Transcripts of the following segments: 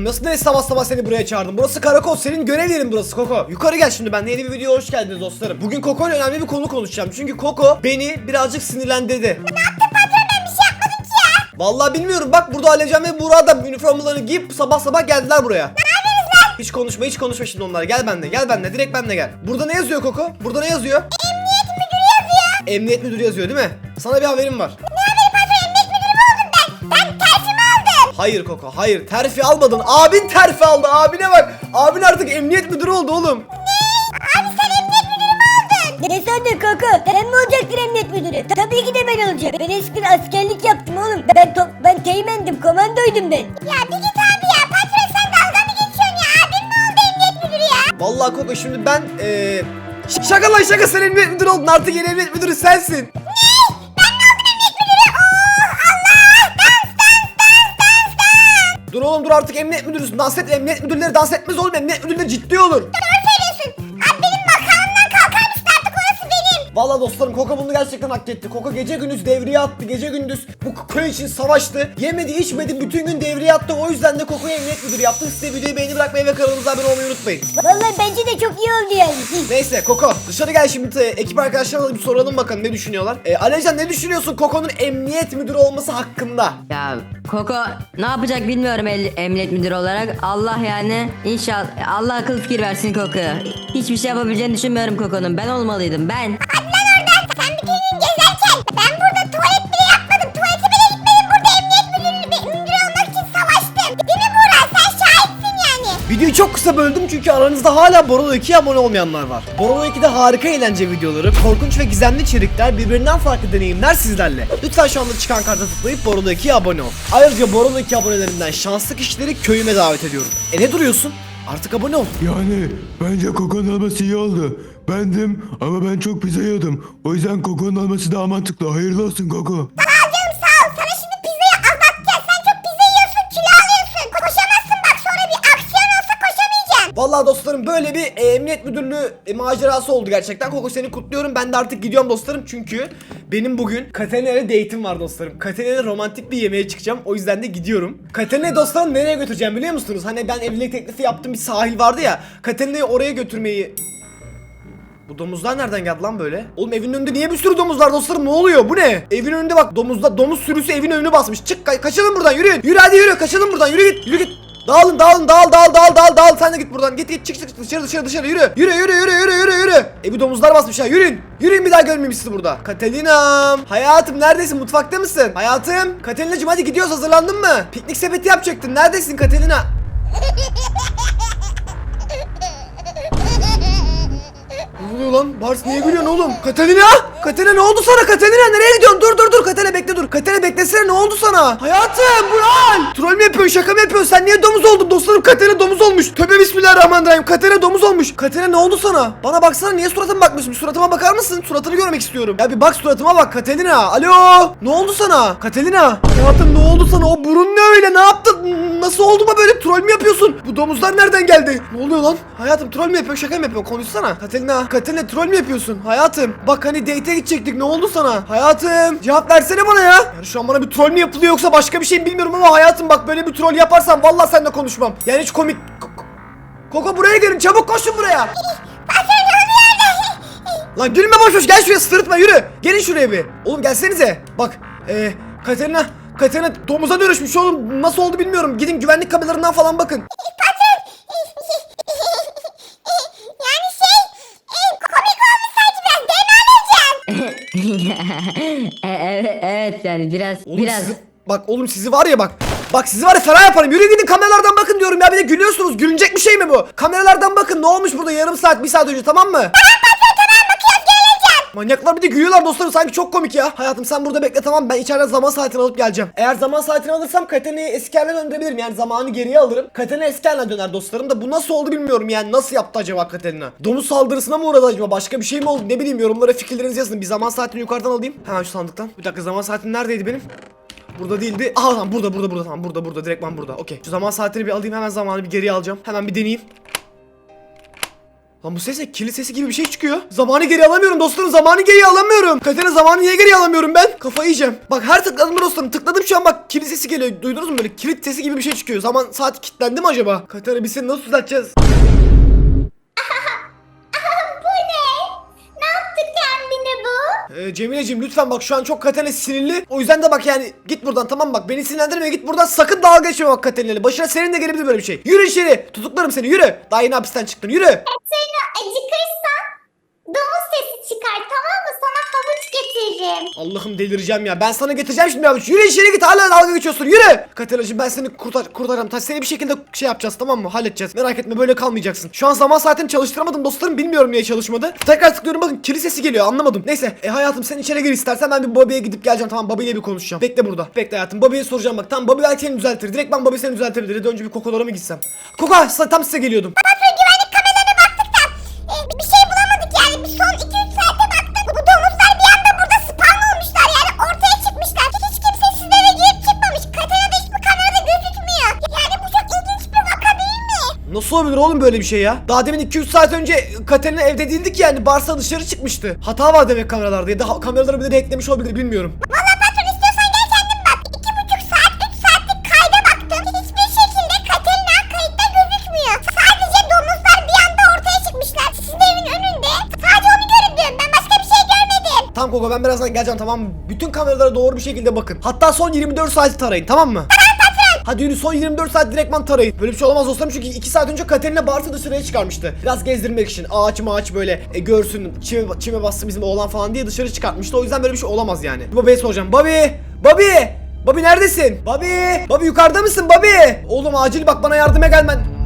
Oğlum nasıl ne sabah sabah seni buraya çağırdım? Burası karakol. Senin görev yerin burası Koko. Yukarı gel şimdi ben. Yeni bir videoya hoş geldiniz dostlarım. Bugün Koko ile önemli bir konu konuşacağım. Çünkü Koko beni birazcık sinirlendirdi. Ne yaptın patron ben bir şey yapmadım ki ya. Vallahi bilmiyorum. Bak burada Alecan ve Buğra da üniformalarını giyip sabah sabah geldiler buraya. Ne Hiç konuşma hiç konuşma şimdi onlar. Gel benimle gel benimle direkt benimle gel. Burada ne yazıyor Koko? Burada ne yazıyor? Emniyet müdürü yazıyor. Emniyet müdürü yazıyor değil mi? Sana bir haberim var. Hayır Koko hayır terfi almadın abin terfi aldı abine bak abin artık emniyet müdürü oldu oğlum Ne sandın kaka? Sen mi olacaktın emniyet müdürü? Tabii ki de ben olacağım. Ben eskiden askerlik yaptım oğlum. Ben top, ben teğmendim, komandoydum ben. Ya bir git abi ya. Patron sen dalga mı geçiyorsun ya? Abim mi oldu emniyet müdürü ya? Vallahi Koko şimdi ben eee Şaka lan şaka sen emniyet müdürü oldun artık yeni emniyet müdürü sensin oğlum dur artık emniyet müdürüsün. Dans et. Emniyet müdürleri dans etmez oğlum. Emniyet müdürleri ciddi olur. Söylüyorsun. Abi Vallahi dostlarım Koko bunu gerçekten hak etti. Koko gece gündüz devriye attı. Gece gündüz bu köy için savaştı. Yemedi içmedi bütün gün devriye attı. O yüzden de Koko'yu emniyet müdürü yaptı. Siz de videoyu beğeni bırakmayı ve kanalımıza abone olmayı unutmayın. Vallahi bence de çok iyi oldu yani. Neyse Koko dışarı gel şimdi e, ekip arkadaşlarına bir soralım bakalım ne düşünüyorlar. E, Aleycan ne düşünüyorsun Koko'nun emniyet müdürü olması hakkında? Ya Koko ne yapacak bilmiyorum el- emniyet müdürü olarak. Allah yani inşallah Allah akıl fikir versin Koko'ya. Hiçbir şey yapabileceğini düşünmüyorum Koko'nun. Ben olmalıydım ben. Sen bütün gün gezerken ben burada tuvalet bile yapmadım. Tuvalete bile gitmedim. Burada emniyet müdürü, müdürü olmak için savaştım. Değil mi Burak? Sen şahitsin yani. Videoyu çok kısa böldüm çünkü aranızda hala Borolo 2'ye abone olmayanlar var. Borolo 2'de harika eğlence videoları, korkunç ve gizemli içerikler, birbirinden farklı deneyimler sizlerle. Lütfen şu anda çıkan karta tıklayıp Borolo 2'ye abone ol. Ayrıca Borolo 2 abonelerinden şanslı kişileri köyüme davet ediyorum. E ne duruyorsun? Artık abone ol. Yani bence Koko'nun alması iyi oldu. Bendim ama ben çok pizza yedim. O yüzden Koko'nun alması daha mantıklı. Hayırlı olsun Koko. Vallahi dostlarım böyle bir e, emniyet müdürlüğü e, macerası oldu gerçekten. Koko seni kutluyorum. Ben de artık gidiyorum dostlarım çünkü benim bugün Katerina ile date'im var dostlarım. Katerina ile romantik bir yemeğe çıkacağım. O yüzden de gidiyorum. Katerina'yı dostlarım nereye götüreceğim biliyor musunuz? Hani ben evlilik teklifi yaptığım bir sahil vardı ya. Katerina'yı oraya götürmeyi bu domuzlar nereden geldi lan böyle? Oğlum evin önünde niye bir sürü domuz var dostlarım ne oluyor bu ne? Evin önünde bak domuzda domuz sürüsü evin önünü basmış. Çık ka- kaçalım buradan yürüyün. Yürü hadi yürü kaçalım buradan yürü git yürü git. Dağılın dağılın dağıl dağıl dağıl dağıl dağıl. Sen de git buradan. Git git çık çık dışarı dışarı dışarı. Yürü. Yürü yürü yürü yürü yürü yürü. Evi domuzlar basmış ya yürüyün. Yürüyün bir daha görmeyeyim sizi burada. Katalina'm. Hayatım neredesin? Mutfakta mısın? Hayatım. Katalina'cım hadi gidiyoruz. Hazırlandın mı? Piknik sepeti yapacaktın. Neredesin Katalina Ne oluyor lan? Bars niye gülüyorsun oğlum? Katerina! Katerina ne oldu sana? Katerina nereye gidiyorsun? Dur dur dur. Katerina bekle dur. Katerina beklesene ne oldu sana? Hayatım bu hal? Troll mü yapıyorsun? Şaka mı yapıyorsun? Sen niye domuz oldun? Dostlarım Katerina domuz olmuş. Tövbe bismillahirrahmanirrahim. Katerina domuz olmuş. Katerina ne oldu sana? Bana baksana niye suratıma bakmıyorsun? Suratıma bakar mısın? Suratını görmek istiyorum. Ya bir bak suratıma bak Katerina. Alo. Ne oldu sana? Katerina. Hayatım ne oldu sana? O burun ne öyle? Ne yaptın? Nasıl oldu mu böyle? Troll mü yapıyorsun? Bu domuzlar nereden geldi? Ne oluyor lan? Hayatım troll mü yapıyorsun? Şaka mı yapıyorsun? Konuşsana. Katerina troll mü yapıyorsun? Hayatım. Bak hani date'e gidecektik. Ne oldu sana? Hayatım. Cevap versene bana ya. Yani şu an bana bir troll mü yapılıyor yoksa başka bir şey mi bilmiyorum ama hayatım bak böyle bir troll yaparsan vallahi seninle konuşmam. Yani hiç komik. Ko- Koko buraya gelin. Çabuk koşun buraya. Lan gülme boş boş gel şuraya sırıtma yürü. Gelin şuraya bir. Oğlum gelsenize. Bak eee Katerina Katerina domuza dönüşmüş oğlum. Nasıl oldu bilmiyorum. Gidin güvenlik kameralarından falan bakın. Yani şey, e, komik olmuş sadece biraz DM alacaksın. E, evet, evet yani biraz Oğlum biraz sizi- bak oğlum sizi var ya bak. Bak sizi var ya fena yaparım. Yürü gidin kameralardan bakın diyorum ya. Bir de gülüyorsunuz. Gülünecek bir şey mi bu? Kameralardan bakın. Ne olmuş burada yarım saat, bir saat önce tamam mı? Manyaklar bir de gülüyorlar dostlarım sanki çok komik ya. Hayatım sen burada bekle tamam ben içeriden zaman saatini alıp geleceğim. Eğer zaman saatini alırsam Katena'yı eski döndürebilirim. Yani zamanı geriye alırım. Katena eski döner dostlarım da bu nasıl oldu bilmiyorum yani. Nasıl yaptı acaba Katena? Domuz saldırısına mı uğradı acaba? Başka bir şey mi oldu? Ne bileyim yorumlara fikirlerinizi yazın. Bir zaman saatini yukarıdan alayım. Hemen şu sandıktan. Bir dakika zaman saatim neredeydi benim? Burada değildi. Aha tamam burada burada burada tamam burada burada direktman burada. Okey. Şu zaman saatini bir alayım hemen zamanı bir geriye alacağım. Hemen bir deneyeyim. Lan bu ses ne? Kilit sesi gibi bir şey çıkıyor. Zamanı geri alamıyorum dostlarım. Zamanı geri alamıyorum. Katerina zamanı niye geri alamıyorum ben? Kafayı yiyeceğim. Bak her tıkladığımda dostlarım tıkladım şu an bak kilit sesi geliyor. Duydunuz mu böyle kilit sesi gibi bir şey çıkıyor. Zaman saat kilitlendi mi acaba? Katerina biz seni nasıl düzelteceğiz? Ee, Cemile'cim lütfen bak şu an çok Katerina sinirli. O yüzden de bak yani git buradan tamam bak beni sinirlendirme git buradan sakın dalga geçme bak Katerina'yla. Başına senin de gelebilir böyle bir şey. Yürü içeri. Tutuklarım seni yürü. Daha yeni hapisten çıktın yürü. Seni acıkırsan domuz sesi çıkar tamam mı? Sana havuç getiririm. Allah'ım delireceğim ya. Ben sana getireceğim şimdi abi. Yürü içeri git hala dalga geçiyorsun. Yürü. Katerina'cığım ben seni kurtar kurtaracağım. Ta seni bir şekilde şey yapacağız tamam mı? Halledeceğiz. Merak etme böyle kalmayacaksın. Şu an zaman saatini çalıştıramadım dostlarım. Bilmiyorum niye çalışmadı. Tekrar tıklıyorum bakın kilit sesi geliyor anlamadım. Neyse e, hayatım sen içeri gir istersen ben bir Bobby'ye gidip geleceğim tamam Bobby ile bir konuşacağım. Bekle burada. Bekle hayatım. Bobby'ye soracağım bak. Tamam Bobby belki seni düzeltir. Direkt ben Bobby seni düzeltebilir. Hadi önce bir kokolara mı gitsem? Koko tam size geliyordum. Nasıl olabilir oğlum böyle bir şey ya? Daha demin 2-3 saat önce Katerina evde değildik yani. Barsa dışarı çıkmıştı. Hata var demek kameralarda ya da kameraları bir de eklemiş olabilir bilmiyorum. Valla patron istiyorsan gel kendin bak. 2,5 saat 3 saatlik kayda baktım. Hiçbir şekilde Katerina kayıtta gözükmüyor. Sadece domuzlar bir anda ortaya çıkmışlar. Sizin evin önünde. Sadece onu gördüm. Ben başka bir şey görmedim. Tamam Koko ben birazdan geleceğim tamam mı? Bütün kameralara doğru bir şekilde bakın. Hatta son 24 saati tarayın tamam mı? Hadi yürü son 24 saat direktman tarayın. Böyle bir şey olamaz dostlarım çünkü 2 saat önce Katerina Bart'ı dışarıya çıkarmıştı. Biraz gezdirmek için ağaç mağaç böyle e, görsün çime, çime bastı bizim oğlan falan diye dışarı çıkartmıştı. O yüzden böyle bir şey olamaz yani. Bobby'ye soracağım. Bobby! Bobby! Bobby neredesin? Bobby! Bobby yukarıda mısın Bobby? Oğlum acil bak bana yardıma gelmen.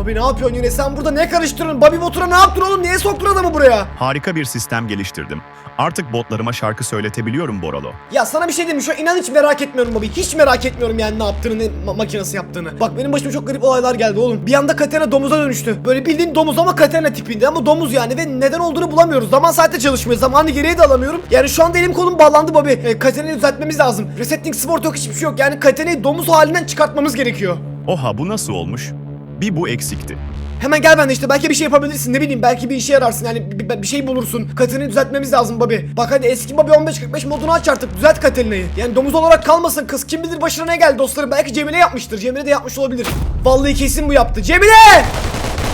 Bobby ne yapıyorsun yine? Sen burada ne karıştırıyorsun? Bobby Motor'a ne yaptın oğlum? Niye soktun adamı buraya? Harika bir sistem geliştirdim. Artık botlarıma şarkı söyletebiliyorum Boralo. Ya sana bir şey diyeyim mi? Şu an inan hiç merak etmiyorum Bobby. Hiç merak etmiyorum yani ne yaptığını, ne ma- makinesi yaptığını. Bak benim başıma çok garip olaylar geldi oğlum. Bir anda Katerina domuza dönüştü. Böyle bildiğin domuz ama Katerina tipinde ama domuz yani ve neden olduğunu bulamıyoruz. Zaman saatte çalışmıyor. Zamanı geriye de alamıyorum. Yani şu anda elim kolum bağlandı Bobby. E, Katerina'yı düzeltmemiz lazım. Resetting sport yok hiçbir şey yok. Yani Katerina'yı domuz halinden çıkartmamız gerekiyor. Oha bu nasıl olmuş? Bir bu eksikti. Hemen gel ben de işte belki bir şey yapabilirsin ne bileyim belki bir işe yararsın yani bir, bir- şey bulursun. Katerina'yı düzeltmemiz lazım Bobby. Bak hadi eski Bobby 1545 modunu aç artık düzelt Katerina'yı. Yani domuz olarak kalmasın kız kim bilir başına ne geldi dostlarım belki Cemile yapmıştır. Cemile de yapmış olabilir. Vallahi kesin bu yaptı. Cemile!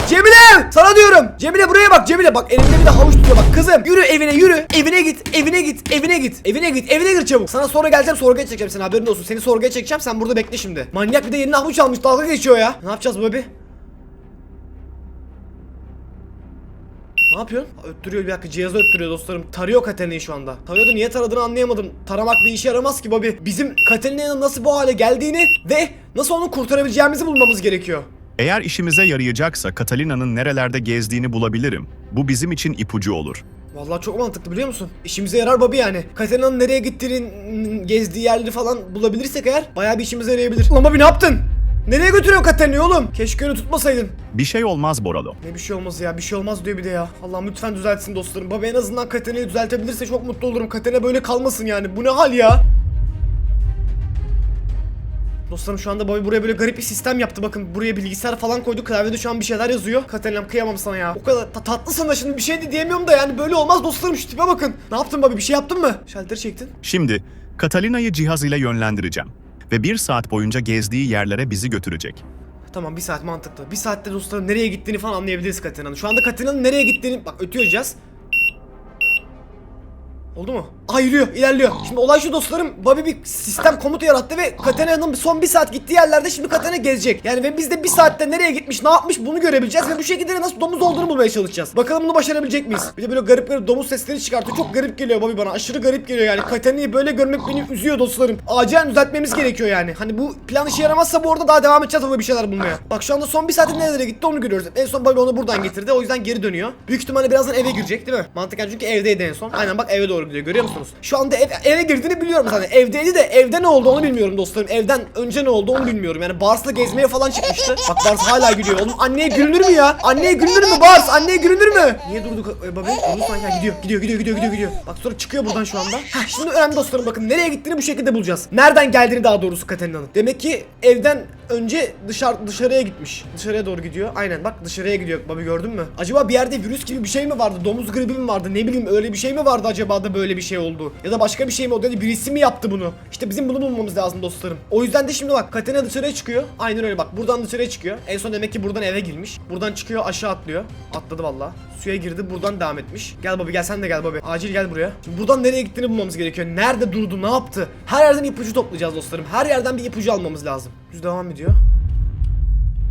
Cemile! Sana diyorum. Cemile buraya bak Cemile bak elimde bir de havuç tutuyor bak kızım. Yürü evine yürü. Evine git. Evine git. Evine git. Evine git. Evine gir çabuk. Sana sonra geleceğim sorguya çekeceğim seni haberin olsun. Seni sorguya çekeceğim sen burada bekle şimdi. Manyak bir de yerine havuç almış dalga geçiyor ya. Ne yapacağız Bobby? Ne yapıyorsun? Öttürüyor bir dakika cihazı öttürüyor dostlarım. Tarıyor Katalina'yı şu anda. Tarıyordu niye taradığını anlayamadım. Taramak bir işe yaramaz ki Bobby. Bizim Katalina'nın nasıl bu hale geldiğini ve nasıl onu kurtarabileceğimizi bulmamız gerekiyor. Eğer işimize yarayacaksa Catalina'nın nerelerde gezdiğini bulabilirim. Bu bizim için ipucu olur. Vallahi çok mantıklı biliyor musun? İşimize yarar Bobby yani. Katalina'nın nereye gittiğini, gezdiği yerleri falan bulabilirsek eğer bayağı bir işimize yarayabilir. Ulan Bobby ne yaptın? Nereye götürüyorsun Katalina'yı oğlum? Keşke öyle tutmasaydın. Bir şey olmaz Boralo. Ne bir şey olmaz ya bir şey olmaz diyor bir de ya. Allah'ım lütfen düzeltsin dostlarım. Baba en azından Katalina'yı düzeltebilirse çok mutlu olurum. Katalina böyle kalmasın yani. Bu ne hal ya? Dostlarım şu anda Bobby buraya böyle garip bir sistem yaptı. Bakın buraya bilgisayar falan koydu. Klavyede şu an bir şeyler yazıyor. Katalina'm kıyamam sana ya. O kadar ta- tatlısın da şimdi bir şey de diyemiyorum da yani böyle olmaz dostlarım şu tipe bakın. Ne yaptın Bobby bir şey yaptın mı? Şalteri çektin. Şimdi Catalina'yı cihaz ile yönlendireceğim. Ve bir saat boyunca gezdiği yerlere bizi götürecek. Tamam bir saat mantıklı. Bir saatte dostlarım nereye gittiğini falan anlayabiliriz Katalina'nın. Şu anda Katalina'nın nereye gittiğini bak ötüyor cihaz. Oldu mu? Aa yürüyor, ilerliyor. Şimdi olay şu dostlarım. Bobby bir sistem komutu yarattı ve Katalina'nın son bir saat gittiği yerlerde şimdi Katalina gezecek. Yani ve biz de bir saatte nereye gitmiş, ne yapmış bunu görebileceğiz ve bu şekilde de nasıl domuz olduğunu bulmaya çalışacağız. Bakalım bunu başarabilecek miyiz? Bir de böyle garip garip domuz sesleri çıkartıyor. Çok garip geliyor Bobby bana. Aşırı garip geliyor yani. Katalina'yı böyle görmek beni üzüyor dostlarım. Acilen düzeltmemiz gerekiyor yani. Hani bu plan işe yaramazsa bu arada daha devam edeceğiz ama bir şeyler bulmaya. Bak şu anda son bir saatte nerelere gitti onu görüyoruz. En son Bobby onu buradan getirdi. O yüzden geri dönüyor. Büyük ihtimalle birazdan eve girecek değil mi? Mantıken çünkü evdeydi en son. Aynen bak eve doğru doğru gidiyor görüyor musunuz? Şu anda ev, eve girdiğini biliyorum zaten. Evdeydi de evde ne oldu onu bilmiyorum dostlarım. Evden önce ne oldu onu bilmiyorum. Yani Bars'la gezmeye falan çıkmıştı. Bak Bars hala gülüyor. Oğlum anneye gülünür mü ya? Anneye gülünür mü Bars? Anneye gülünür mü? Niye durduk e, babi? Durdu sanki gidiyor. Gidiyor gidiyor gidiyor gidiyor gidiyor. Bak sonra çıkıyor buradan şu anda. Heh, şimdi önemli dostlarım bakın nereye gittiğini bu şekilde bulacağız. Nereden geldiğini daha doğrusu Katarina'nın. Demek ki evden önce dışarı dışarıya gitmiş. Dışarıya doğru gidiyor. Aynen bak dışarıya gidiyor. Babi gördün mü? Acaba bir yerde virüs gibi bir şey mi vardı? Domuz gribi mi vardı? Ne bileyim öyle bir şey mi vardı acaba da böyle bir şey oldu? Ya da başka bir şey mi oldu? Ya da birisi mi yaptı bunu? İşte bizim bunu bulmamız lazım dostlarım. O yüzden de şimdi bak Katerina dışarıya çıkıyor. Aynen öyle bak. Buradan dışarıya çıkıyor. En son demek ki buradan eve girmiş. Buradan çıkıyor aşağı atlıyor. Atladı valla. Suya girdi buradan devam etmiş. Gel Bobby gel sen de gel Bobby. Acil gel buraya. Şimdi buradan nereye gittiğini bulmamız gerekiyor. Nerede durdu ne yaptı? Her yerden ipucu toplayacağız dostlarım. Her yerden bir ipucu almamız lazım. Düz devam ediyor.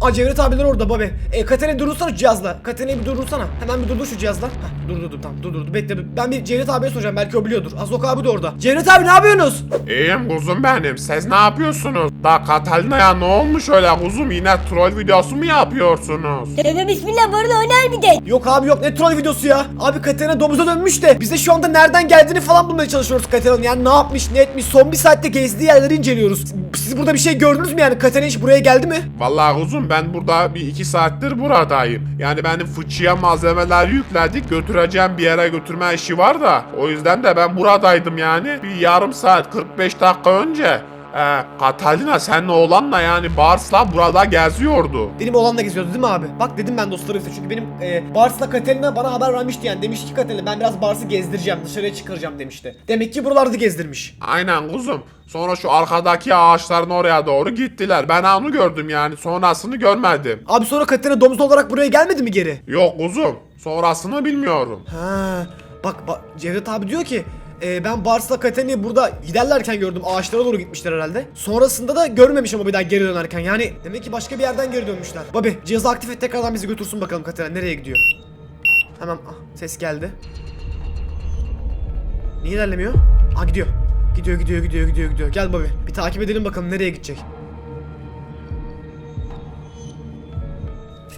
Aa Cevdet abiler orada babi. E, Katerina durdursana şu cihazla. Katerina'yı bir durdursana. Hemen bir durdur şu cihazla. Heh, durdurdum tamam durdurdum. Bekle ben bir Cevdet abiye soracağım belki o biliyordur. Azok abi de orada. Cevdet abi ne yapıyorsunuz? İyiyim kuzum benim. Siz ne yapıyorsunuz? Da Catalina'ya ne olmuş öyle kuzum? Yine troll videosu mu yapıyorsunuz? Tövbe bismillah bu arada oynar bir de. Yok abi yok ne troll videosu ya. Abi Katerina domuza dönmüş de biz de şu anda nereden geldiğini falan bulmaya çalışıyoruz Katerina'nın. Yani ne yapmış ne etmiş son bir saatte gezdiği yerleri inceliyoruz. Siz burada bir şey gördünüz mü yani Katerina hiç buraya geldi mi? Vallahi kuzum ben burada bir iki saattir buradayım. Yani benim fıçıya malzemeler yükledik. Götüreceğim bir yere götürme işi var da. O yüzden de ben buradaydım yani. Bir yarım saat 45 dakika önce. Ee, Catalina senin oğlanla yani Bars'la burada geziyordu. Benim oğlanla geziyordu değil mi abi? Bak dedim ben dostlarım size çünkü benim e, Bars'la Katerina bana haber vermişti yani. Demişti ki Katerina ben biraz Bars'ı gezdireceğim dışarıya çıkaracağım demişti. Demek ki buralarda gezdirmiş. Aynen kuzum. Sonra şu arkadaki ağaçların oraya doğru gittiler. Ben onu gördüm yani. Sonrasını görmedim. Abi sonra Katerina domuz olarak buraya gelmedi mi geri? Yok kuzum. Sonrasını bilmiyorum. Ha, bak, bak Cevdet abi diyor ki e, ben Bars'la Katerina'yı burada giderlerken gördüm. Ağaçlara doğru gitmişler herhalde. Sonrasında da görmemişim ama bir daha geri dönerken. Yani demek ki başka bir yerden geri dönmüşler. Babi cihazı aktif et tekrardan bizi götürsün bakalım Katerina nereye gidiyor. Hemen ah, ses geldi. Niye ilerlemiyor? Aa gidiyor. Gidiyor gidiyor gidiyor gidiyor gidiyor. Gel Bobby. Bir takip edelim bakalım nereye gidecek.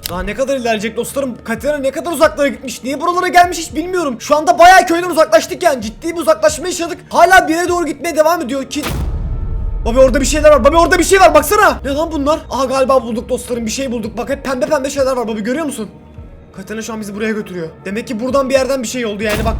Daha ne kadar ilerleyecek dostlarım? Katerina ne kadar uzaklara gitmiş? Niye buralara gelmiş hiç bilmiyorum. Şu anda bayağı köyden uzaklaştık yani. Ciddi bir uzaklaşma yaşadık. Hala bir yere doğru gitmeye devam ediyor ki. Babi orada bir şeyler var. Babi orada bir şey var baksana. Ne lan bunlar? Aha galiba bulduk dostlarım. Bir şey bulduk. Bak hep pembe pembe şeyler var Babi görüyor musun? Katerina şu an bizi buraya götürüyor. Demek ki buradan bir yerden bir şey oldu yani bak.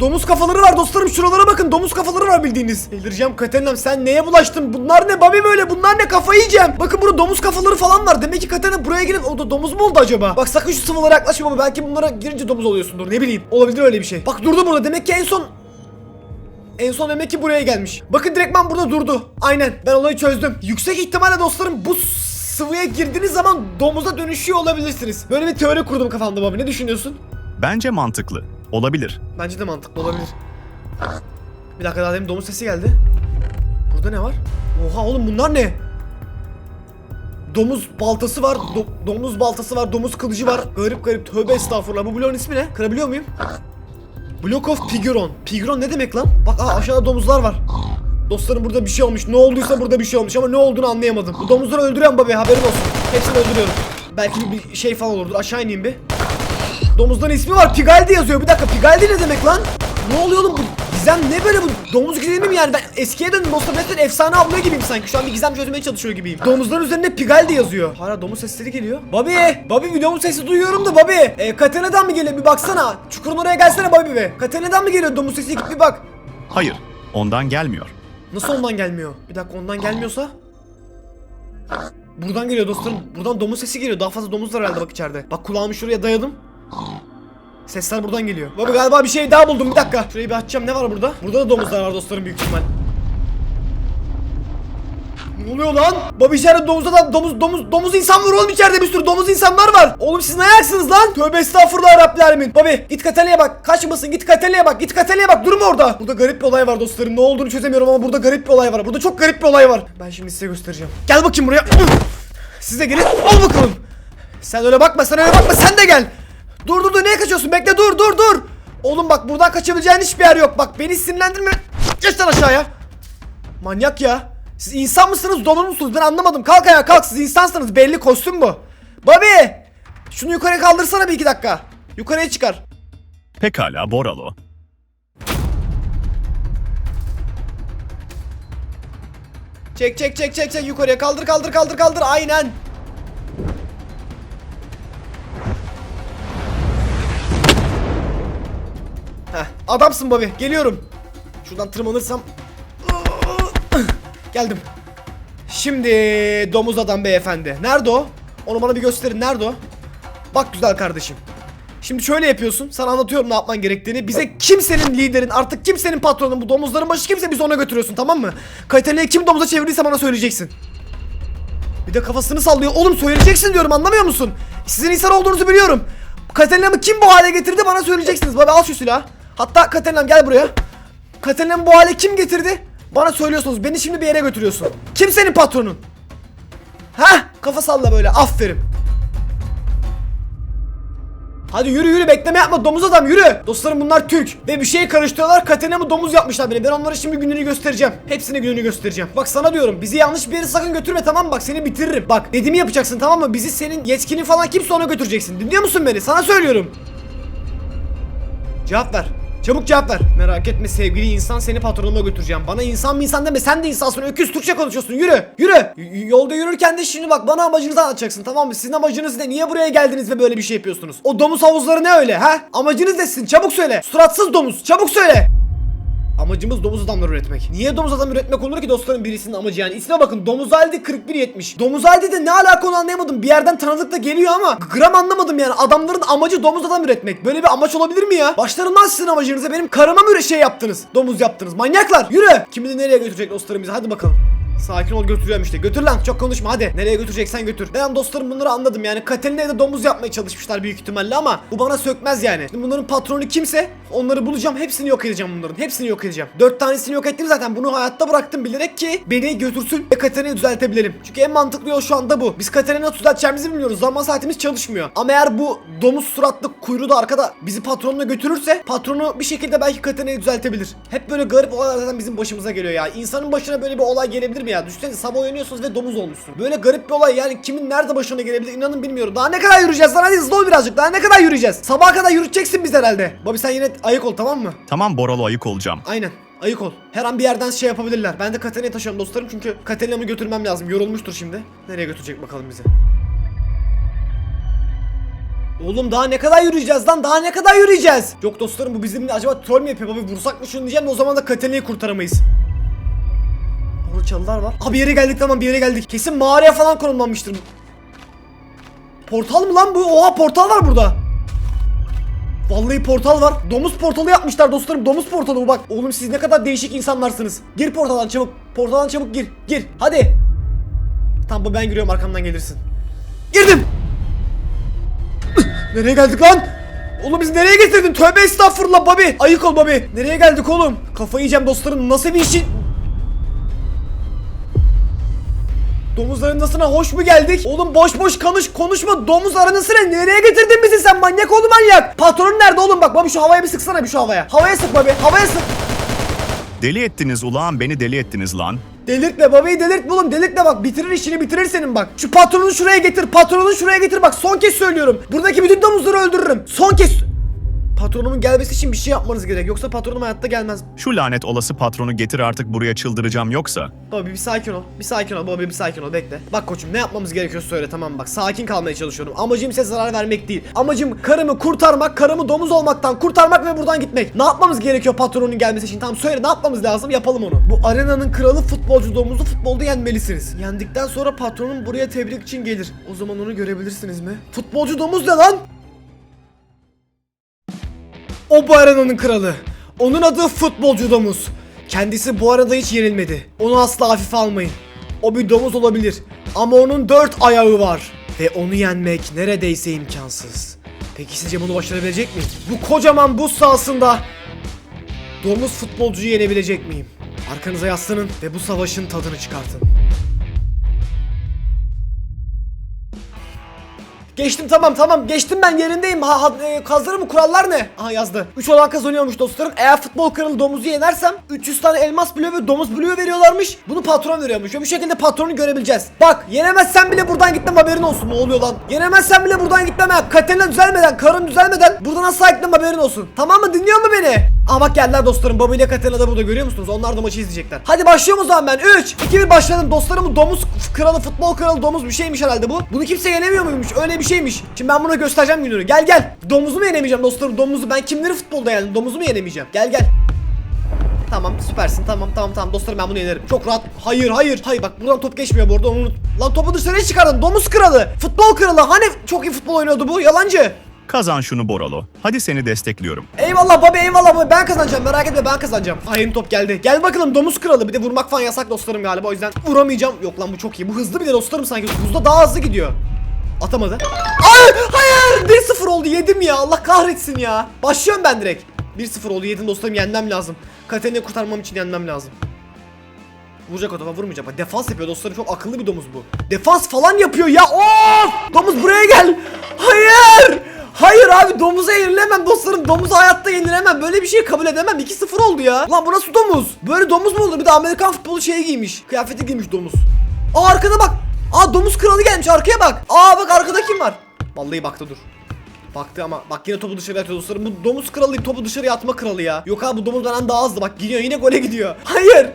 Domuz kafaları var dostlarım şuralara bakın domuz kafaları var bildiğiniz. Delireceğim Katerina'm sen neye bulaştın? Bunlar ne Babi böyle bunlar ne kafayı yiyeceğim. Bakın burada domuz kafaları falan var. Demek ki Katerina buraya gelip o da domuz mu oldu acaba? Bak sakın şu sıvılara yaklaşma Babi belki bunlara girince domuz oluyorsundur ne bileyim. Olabilir öyle bir şey. Bak durdu burada demek ki en son en son demek ki buraya gelmiş. Bakın direktman burada durdu. Aynen ben olayı çözdüm. Yüksek ihtimalle dostlarım bu sıvıya girdiğiniz zaman domuza dönüşüyor olabilirsiniz. Böyle bir teori kurdum kafamda Babi ne düşünüyorsun? Bence mantıklı. Olabilir. Bence de mantıklı olabilir. Bir dakika daha demin domuz sesi geldi. Burada ne var? Oha oğlum bunlar ne? Domuz baltası var, do- domuz baltası var, domuz kılıcı var. Garip garip tövbe estağfurullah. Bu bloğun ismi ne? Kırabiliyor muyum? Block of Pigron. Pigron ne demek lan? Bak aa, aşağıda domuzlar var. Dostlarım burada bir şey olmuş. Ne olduysa burada bir şey olmuş ama ne olduğunu anlayamadım. Bu domuzları öldürüyorum babi haberin olsun. Hepsini öldürüyorum. Belki bir- şey falan olurdur. Aşağı ineyim bir. Domuzların ismi var. Pigaldi yazıyor. Bir dakika Pigaldi ne demek lan? Ne oluyor oğlum bu? Gizem ne böyle bu? Domuz gizemi mi yani? Ben eskiye döndüm dostum. Resmen efsane abla gibiyim sanki. Şu an bir gizem çözmeye çalışıyor gibiyim. Domuzların üzerinde Pigaldi yazıyor. Hala domuz sesleri geliyor. Bobby! Bobby bir domuz sesi duyuyorum da Bobby. E, Katarina'dan mı geliyor? Bir baksana. Çukurun oraya gelsene Bobby be. Katarina'dan mı geliyor domuz sesi? Git bir bak. Hayır, ondan gelmiyor. Nasıl ondan gelmiyor? Bir dakika ondan gelmiyorsa? Buradan geliyor dostlarım. Buradan domuz sesi geliyor. Daha fazla domuz var herhalde bak içeride. Bak kulağımı şuraya dayadım. Sesler buradan geliyor. Baba galiba bir şey daha buldum. Bir dakika. Şurayı bir açacağım. Ne var burada? Burada da domuzlar var dostlarım büyük ihtimal. Ne oluyor lan? Baba içeride domuz adam domuz domuz domuz insan var oğlum içeride bir sürü domuz insanlar var. Oğlum siz ne ayaksınız lan? Tövbe estağfurullah Rabbil alemin. Babi git Katali'ye bak. Kaçmasın git Katali'ye bak. Git Katali'ye bak. Durma orada. Burada garip bir olay var dostlarım. Ne olduğunu çözemiyorum ama burada garip bir olay var. Burada çok garip bir olay var. Ben şimdi size göstereceğim. Gel bakayım buraya. Siz de gelin. Al bakalım. Sen öyle bakma sen öyle bakma sen de gel. Dur dur dur neye kaçıyorsun? Bekle dur dur dur. Oğlum bak buradan kaçabileceğin hiçbir yer yok. Bak beni sinirlendirme. Geç lan aşağıya. Manyak ya. Siz insan mısınız domuz musunuz ben anlamadım. Kalk ayağa kalk siz insansınız belli kostüm bu. Bobby şunu yukarı kaldırsana bir iki dakika. Yukarıya çıkar. Pekala Boralo. Çek çek çek çek çek yukarıya kaldır kaldır kaldır kaldır aynen. Heh, adamsın Bobby geliyorum. Şuradan tırmanırsam. Geldim. Şimdi domuz adam beyefendi. Nerede o? Onu bana bir gösterin. Nerede o? Bak güzel kardeşim. Şimdi şöyle yapıyorsun. Sana anlatıyorum ne yapman gerektiğini. Bize kimsenin liderin, artık kimsenin patronun, bu domuzların başı kimse bizi ona götürüyorsun tamam mı? Kaytane'yi kim domuza çevirdiyse bana söyleyeceksin. Bir de kafasını sallıyor. Oğlum söyleyeceksin diyorum anlamıyor musun? Sizin insan olduğunuzu biliyorum. Katalina'mı kim bu hale getirdi bana söyleyeceksiniz. Baba al şu silahı. Hatta Katalina'm gel buraya. Katalina'mı bu hale kim getirdi? Bana söylüyorsunuz. Beni şimdi bir yere götürüyorsun. Kim senin patronun? Ha? Kafa salla böyle. Aferin. Hadi yürü yürü bekleme yapma domuz adam yürü. Dostlarım bunlar Türk ve bir şey karıştırıyorlar Katena'mı domuz yapmışlar beni. Ben onlara şimdi gününü göstereceğim. Hepsine gününü göstereceğim. Bak sana diyorum bizi yanlış bir yere sakın götürme tamam mı? Bak seni bitiririm. Bak dediğimi yapacaksın tamam mı? Bizi senin yetkini falan kimse ona götüreceksin. Dinliyor musun beni? Sana söylüyorum. Cevap ver. Çabuk cevap ver. Merak etme sevgili insan seni patronuma götüreceğim. Bana insan mı insan deme sen de insansın öküz Türkçe konuşuyorsun yürü yürü. Y- yolda yürürken de şimdi bak bana amacınızı anlatacaksın tamam mı? Sizin amacınız ne? Niye buraya geldiniz ve böyle bir şey yapıyorsunuz? O domuz havuzları ne öyle ha? Amacınız ne sizin? Çabuk söyle. Suratsız domuz çabuk söyle. Amacımız domuz adamları üretmek. Niye domuz adam üretmek olur ki dostlarım birisinin amacı yani? İsme bakın domuz halde 4170. Domuz halde de ne alaka onu anlayamadım. Bir yerden tanıdık da geliyor ama gram anlamadım yani. Adamların amacı domuz adam üretmek. Böyle bir amaç olabilir mi ya? Başlarından sizin amacınıza benim karıma mı şey yaptınız? Domuz yaptınız. Manyaklar. Yürü. Kim bilir nereye götürecek dostlarım bizi. Hadi bakalım. Sakin ol götürüyorum işte. Götür lan çok konuşma hadi. Nereye götüreceksen götür. Ben dostlarım bunları anladım yani. Katalina'ya da domuz yapmaya çalışmışlar büyük ihtimalle ama bu bana sökmez yani. Şimdi bunların patronu kimse onları bulacağım. Hepsini yok edeceğim bunların. Hepsini yok edeceğim. Dört tanesini yok ettim zaten. Bunu hayatta bıraktım bilerek ki beni götürsün ve Katalina'yı düzeltebilelim. Çünkü en mantıklı yol şu anda bu. Biz Katalina'yı düzelteceğimizi bilmiyoruz. Zaman saatimiz çalışmıyor. Ama eğer bu domuz suratlı kuyruğu da arkada bizi patronuna götürürse patronu bir şekilde belki Katalina'yı düzeltebilir. Hep böyle garip olaylar zaten bizim başımıza geliyor ya. İnsanın başına böyle bir olay gelebilir mi ya? Düşünsene sabah uyanıyorsunuz ve domuz olmuşsun. Böyle garip bir olay yani kimin nerede başına gelebilir inanın bilmiyorum. Daha ne kadar yürüyeceğiz lan hadi hızlı ol birazcık. Daha ne kadar yürüyeceğiz? Sabaha kadar yürüteceksin biz herhalde. Bobby sen yine ayık ol tamam mı? Tamam Boralo ayık olacağım. Aynen. Ayık ol. Her an bir yerden şey yapabilirler. Ben de Katalina'yı taşıyorum dostlarım çünkü Katalina'mı götürmem lazım. Yorulmuştur şimdi. Nereye götürecek bakalım bizi. Oğlum daha ne kadar yürüyeceğiz lan? Daha ne kadar yürüyeceğiz? Yok dostlarım bu bizimle acaba troll mü yapıyor? Baba vursak mı şunu diyeceğim de o zaman da Katalina'yı kurtaramayız. Orada çalılar var. Abi bir yere geldik tamam bir yere geldik. Kesin mağaraya falan konumlanmıştır. Portal mı lan bu? Oha portal var burada. Vallahi portal var. Domuz portalı yapmışlar dostlarım. Domuz portalı bu bak. Oğlum siz ne kadar değişik insanlarsınız. Gir portaldan çabuk. Portaldan çabuk gir. Gir. Hadi. Tamam ben giriyorum arkamdan gelirsin. Girdim. nereye geldik lan? Oğlum biz nereye getirdin? Tövbe estağfurullah Bobby. Ayık ol Bobby. Nereye geldik oğlum? Kafayı yiyeceğim dostlarım. Nasıl bir işin? Domuz arenasına hoş mu geldik? Oğlum boş boş konuş konuşma. Domuz arenasına nereye getirdin bizi sen manyak oğlum manyak. Patronun nerede oğlum bak baba şu havaya bir sıksana bir şu havaya. Havaya sık babi havaya sık. Deli ettiniz ulan beni deli ettiniz lan. Delirtme babayı delirtme oğlum delirtme bak bitirir işini bitirir senin bak. Şu patronunu şuraya getir patronunu şuraya getir bak son kez söylüyorum. Buradaki bütün domuzları öldürürüm. Son kez. Patronumun gelmesi için bir şey yapmanız gerek yoksa patronum hayatta gelmez. Şu lanet olası patronu getir artık buraya çıldıracağım yoksa. Baba bir sakin ol. Bir sakin ol baba bir sakin ol bekle. Bak koçum ne yapmamız gerekiyor söyle tamam mı? bak. Sakin kalmaya çalışıyorum. Amacım size zarar vermek değil. Amacım karımı kurtarmak, karımı domuz olmaktan kurtarmak ve buradan gitmek. Ne yapmamız gerekiyor patronun gelmesi için? Tamam söyle ne yapmamız lazım? Yapalım onu. Bu arenanın kralı futbolcu domuzu futbolda yenmelisiniz. Yendikten sonra patronun buraya tebrik için gelir. O zaman onu görebilirsiniz mi? Futbolcu domuz ne lan? O bu arenanın kralı. Onun adı futbolcu domuz. Kendisi bu arada hiç yenilmedi. Onu asla hafife almayın. O bir domuz olabilir. Ama onun dört ayağı var. Ve onu yenmek neredeyse imkansız. Peki sizce bunu başarabilecek miyim? Bu kocaman buz sahasında domuz futbolcuyu yenebilecek miyim? Arkanıza yaslanın ve bu savaşın tadını çıkartın. Geçtim tamam tamam geçtim ben yerindeyim. Ha, ha e, kazları mı kurallar ne? Aha yazdı. 3 olan kazanıyormuş dostlarım. Eğer futbol kralı domuzu yenersem 300 tane elmas bloğu ve domuz bloğu veriyorlarmış. Bunu patron veriyormuş. Ve bu şekilde patronu görebileceğiz. Bak yenemezsen bile buradan gitmem haberin olsun. Ne oluyor lan? Yenemezsen bile buradan gitmem. ha. Katerina düzelmeden, karın düzelmeden buradan asla gitmem haberin olsun. Tamam mı? Dinliyor mu beni? Aa bak geldiler dostlarım. Bobby ile Katerina da burada görüyor musunuz? Onlar da maçı izleyecekler. Hadi başlıyorum o zaman ben. 3, 2, 1 başladım. Dostlarım domuz kralı, futbol kralı domuz bir şeymiş herhalde bu. Bunu kimse yenemiyor muymuş? Öyle bir şeymiş. Şimdi ben buna göstereceğim gününü. Gel gel. Domuzu mu yenemeyeceğim dostlarım? Domuzu ben kimleri futbolda yendim? Domuzu mu yenemeyeceğim? Gel gel. Tamam süpersin tamam tamam tamam dostlarım ben bunu yenerim. Çok rahat. Hayır hayır hayır bak buradan top geçmiyor bu arada onu unut. Lan topu dışarıya çıkardın domuz kralı. Futbol kralı hani çok iyi futbol oynuyordu bu yalancı. Kazan şunu Boralo. Hadi seni destekliyorum. Eyvallah baba eyvallah baba ben kazanacağım merak etme ben kazanacağım. Ay top geldi. Gel bakalım domuz kralı bir de vurmak falan yasak dostlarım galiba o yüzden vuramayacağım. Yok lan bu çok iyi bu hızlı bir de dostlarım sanki hızda daha hızlı gidiyor. Atamadı. Ay hayır 1-0 oldu yedim ya Allah kahretsin ya. Başlıyorum ben direkt. 1-0 oldu yedim dostlarım yenmem lazım. Katerina'yı kurtarmam için yenmem lazım. Vuracak o vurmayacak. Bak defans yapıyor dostlarım çok akıllı bir domuz bu. Defans falan yapıyor ya. Of! Domuz buraya gel. Hayır! Hayır abi domuza yenilemem dostlarım. Domuza hayatta yenilemem. Böyle bir şey kabul edemem. 2-0 oldu ya. Lan bu nasıl domuz? Böyle domuz mu olur? Bir de Amerikan futbolu şeyi giymiş. Kıyafeti giymiş domuz. Aa arkada bak. Aa domuz kralı gelmiş arkaya bak. Aa bak arkada kim var? Vallahi baktı dur. Baktı ama bak yine topu dışarıya atıyor dostlarım. Bu domuz kralı topu dışarıya atma kralı ya. Yok abi bu domuz benden daha hızlı. Bak gidiyor yine gole gidiyor. Hayır.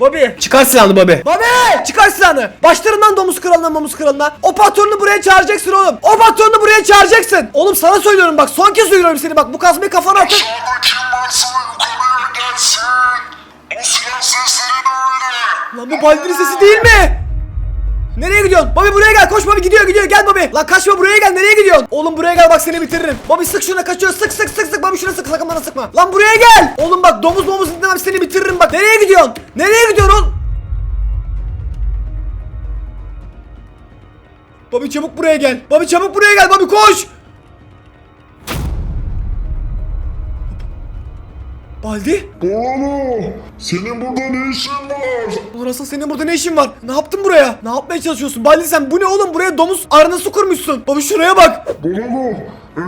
Bobby çıkar silahını Bobby. Bobby çıkar silahını. Başlarım lan domuz kralına domuz kralına. O patronunu buraya çağıracaksın oğlum. O patronunu buraya çağıracaksın. Oğlum sana söylüyorum bak son kez uyarıyorum seni bak bu kazmayı kafana atın. Lan bu Baldi'nin sesi değil mi? Nereye gidiyorsun? Bobby buraya gel. Koş Bobby gidiyor gidiyor. Gel Bobby. Lan kaçma buraya gel. Nereye gidiyorsun? Oğlum buraya gel bak seni bitiririm. Bobby sık şuna kaçıyor. Sık sık sık sık. Bobby şuna sık. Sakın bana sıkma. Lan buraya gel. Oğlum bak domuz domuz dinlemem seni bitiririm bak. Nereye gidiyorsun? Nereye gidiyorsun oğlum? Bobby çabuk buraya gel. Bobby çabuk buraya gel. Bobby koş. Baldi? Boralo, senin burada ne işin var? Ulan asıl senin burada ne işin var? Ne yaptın buraya? Ne yapmaya çalışıyorsun? Baldi sen bu ne oğlum? Buraya domuz arenası kurmuşsun. Baba şuraya bak. Eh,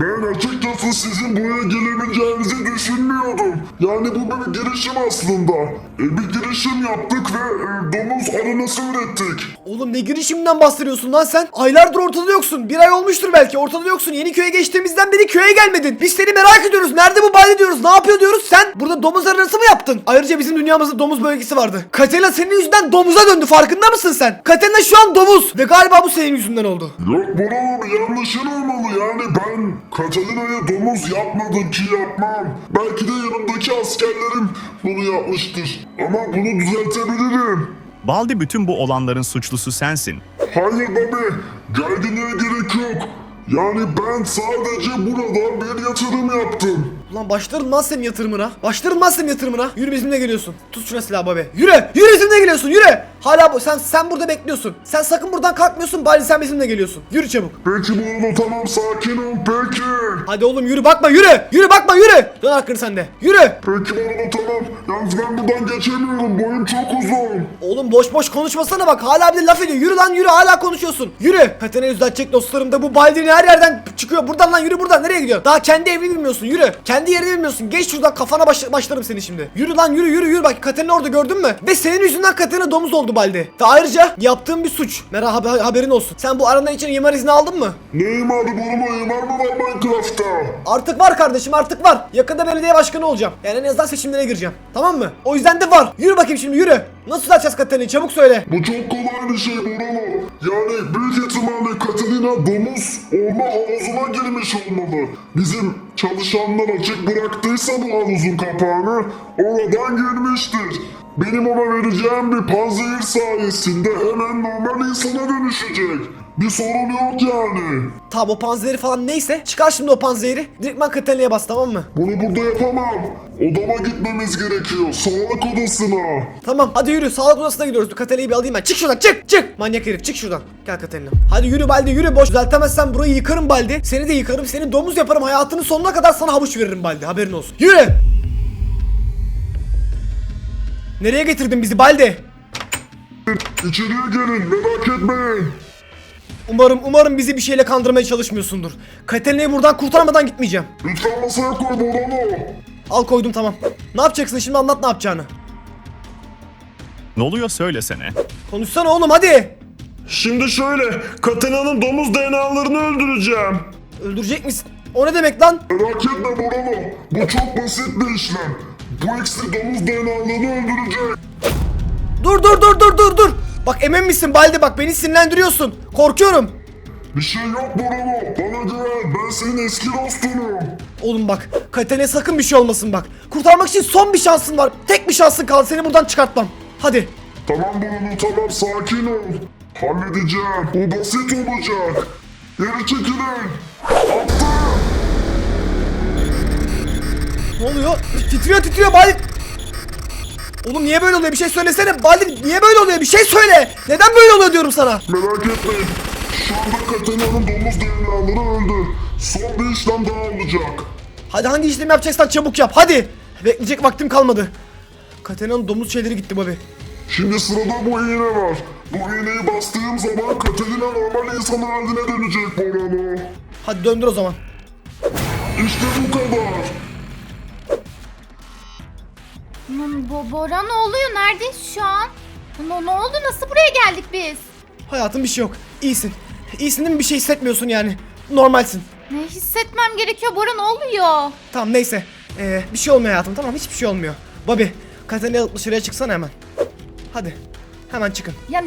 ben açıkçası sizin buraya gelebileceğinizi düşünmüyordum. Yani bu bir girişim aslında. E, bir girişim yaptık ve e, domuz arenası ürettik. Oğlum ne girişimden bahsediyorsun lan sen? Aylardır ortada yoksun. Bir ay olmuştur belki. Ortada yoksun. Yeni köye geçtiğimizden beri köye gelmedin. Biz seni merak ediyoruz. Nerede bu Baldi diyoruz. Ne yapıyor diyoruz. Sen burada domuz arenası mı yaptın? Ayrıca bizim dünyamızda domuz bölgesi vardı. Katerina senin yüzünden domuza döndü. Farkında mısın sen? Katerina şu an domuz. Ve galiba bu senin yüzünden oldu. Yok bir yanlışın olmalı yani ben Katalina'ya domuz yapmadım ki yapmam. Belki de yanımdaki askerlerim bunu yapmıştır. Ama bunu düzeltebilirim. Baldi bütün bu olanların suçlusu sensin. Hayır Bobby, gerginliğe gerek yok. Yani ben sadece burada bir yatırım yaptım. Ulan başlarım lan senin yatırımına. Başlarım lan senin yatırımına. Yürü bizimle geliyorsun. Tut şuna silahı babe. Yürü. Yürü bizimle geliyorsun. Yürü. Hala bu. Sen sen burada bekliyorsun. Sen sakın buradan kalkmıyorsun. Bari sen bizimle geliyorsun. Yürü çabuk. Peki Bruno tamam sakin ol peki. Hadi oğlum yürü bakma yürü. Yürü bakma yürü. Dön hakkını sen de. Yürü. Peki Bruno tamam. Yalnız ben buradan geçemiyorum. Boyum çok uzun. Oğlum boş boş konuşmasana bak. Hala bir de laf ediyor. Yürü lan yürü. Hala konuşuyorsun. Yürü. Katena'yı düzeltecek dostlarım da bu Baldini her yerden çıkıyor. Buradan lan yürü buradan. Nereye gidiyorsun? Daha kendi evini bilmiyorsun. Yürü. Kendi yerini bilmiyorsun. Geç şuradan kafana baş- başlarım seni şimdi. Yürü lan yürü yürü yürü. Bak Katena orada gördün mü? Ve senin yüzünden Katena domuz oldu Baldi. Ve ayrıca yaptığın bir suç. Merhaba haber- haberin olsun. Sen bu aranın için imar izni aldın mı? Ne imadı Bruno? İmar mı var Minecraft'ta? Artık var kardeşim artık var. Yakında belediye başkanı olacağım. Yani en azından seçimlere gireceğim. Tamam mı? O yüzden de var. Yürü bakayım şimdi yürü. Nasıl düzelteceğiz Katena'yı çabuk söyle. Bu çok kolay bir şey Bruno. Yani büyük ihtimalle Katalina domuz olma havuzuna girmiş olmalı. Bizim çalışanlar açık bıraktıysa bu havuzun kapağını oradan girmiştir. Benim ona vereceğim bir panzehir sayesinde hemen normal insana dönüşecek. Bir sorun yok yani. Tamam o panzehiri falan neyse. Çıkar şimdi o panzehiri. Direktman Katena'ya bas tamam mı? Bunu burada yapamam. Odama gitmemiz gerekiyor. Sağlık odasına. Tamam hadi yürü sağlık odasına gidiyoruz. Dur bir alayım ben. Çık şuradan çık çık. Manyak herif çık şuradan. Gel Katerina. Hadi yürü Baldi yürü boş. Düzeltemezsen burayı yıkarım Baldi. Seni de yıkarım. Seni domuz yaparım. Hayatının sonuna kadar sana havuç veririm Baldi. Haberin olsun. Yürü. Nereye getirdin bizi Baldi? İçeriye gelin merak etmeyin. Umarım umarım bizi bir şeyle kandırmaya çalışmıyorsundur. Katalina'yı buradan kurtarmadan gitmeyeceğim. Lütfen masaya koy Bruno. Al koydum tamam. Ne yapacaksın şimdi anlat ne yapacağını. Ne oluyor söylesene. Konuşsana oğlum hadi. Şimdi şöyle, Katalina'nın domuz DNA'larını öldüreceğim. Öldürecek misin? O ne demek lan? Merak etme Boralo. Bu çok basit bir işlem. Bu iksir domuz DNA'larını öldürecek. Dur dur dur dur dur dur. Bak emin misin Baldi bak beni sinirlendiriyorsun. Korkuyorum. Bir şey yok Boralo. Bana güven. Ben senin eski dostunum. Oğlum bak Katerina sakın bir şey olmasın bak. Kurtarmak için son bir şansın var. Tek bir şansın kaldı seni buradan çıkartmam. Hadi. Tamam Boralo tamam sakin ol. Halledeceğim. Bu basit olacak. Geri çekilin. Attım. Ne oluyor? Titriyor titriyor Baldi. Oğlum niye böyle oluyor bir şey söylesene Baldi niye böyle oluyor bir şey söyle. Neden böyle oluyor diyorum sana. Merak etmeyin. Şu anda Katarina'nın domuz DNA'ları öldü. Son bir işlem daha olacak. Hadi hangi işlemi yapacaksan çabuk yap hadi. Bekleyecek vaktim kalmadı. Katerina'nın domuz şeyleri gitti Bobby. Şimdi sırada bu iğne var. Bu iğneyi bastığım zaman Katerina normal insan haline dönecek Boralo. Hadi döndür o zaman. İşte bu kadar. Bo Bora ne oluyor? Neredeyiz şu an? Ne, ne oldu? Nasıl buraya geldik biz? Hayatım bir şey yok. İyisin. İyisin değil mi? Bir şey hissetmiyorsun yani. Normalsin. Ne hissetmem gerekiyor Bora ne oluyor? Tamam neyse. Ee, bir şey olmuyor hayatım tamam hiçbir şey olmuyor. Bobby Katerina'yı alıp dışarıya çıksana hemen. Hadi. Hemen çıkın. Ya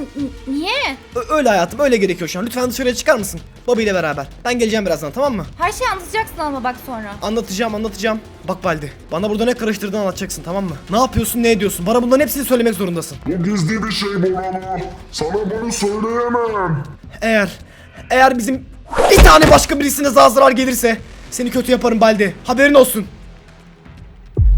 niye? Ö- öyle hayatım öyle gerekiyor şu an. Lütfen dışarıya çıkar mısın? Bobby ile beraber. Ben geleceğim birazdan tamam mı? Her şeyi anlatacaksın ama bak sonra. Anlatacağım anlatacağım. Bak Baldi bana burada ne karıştırdığını anlatacaksın tamam mı? Ne yapıyorsun ne ediyorsun? Bana bunların hepsini söylemek zorundasın. Bu gizli bir şey Boralo. Sana bunu söyleyemem. Eğer eğer bizim bir tane başka birisine daha zarar gelirse seni kötü yaparım Baldi. Haberin olsun.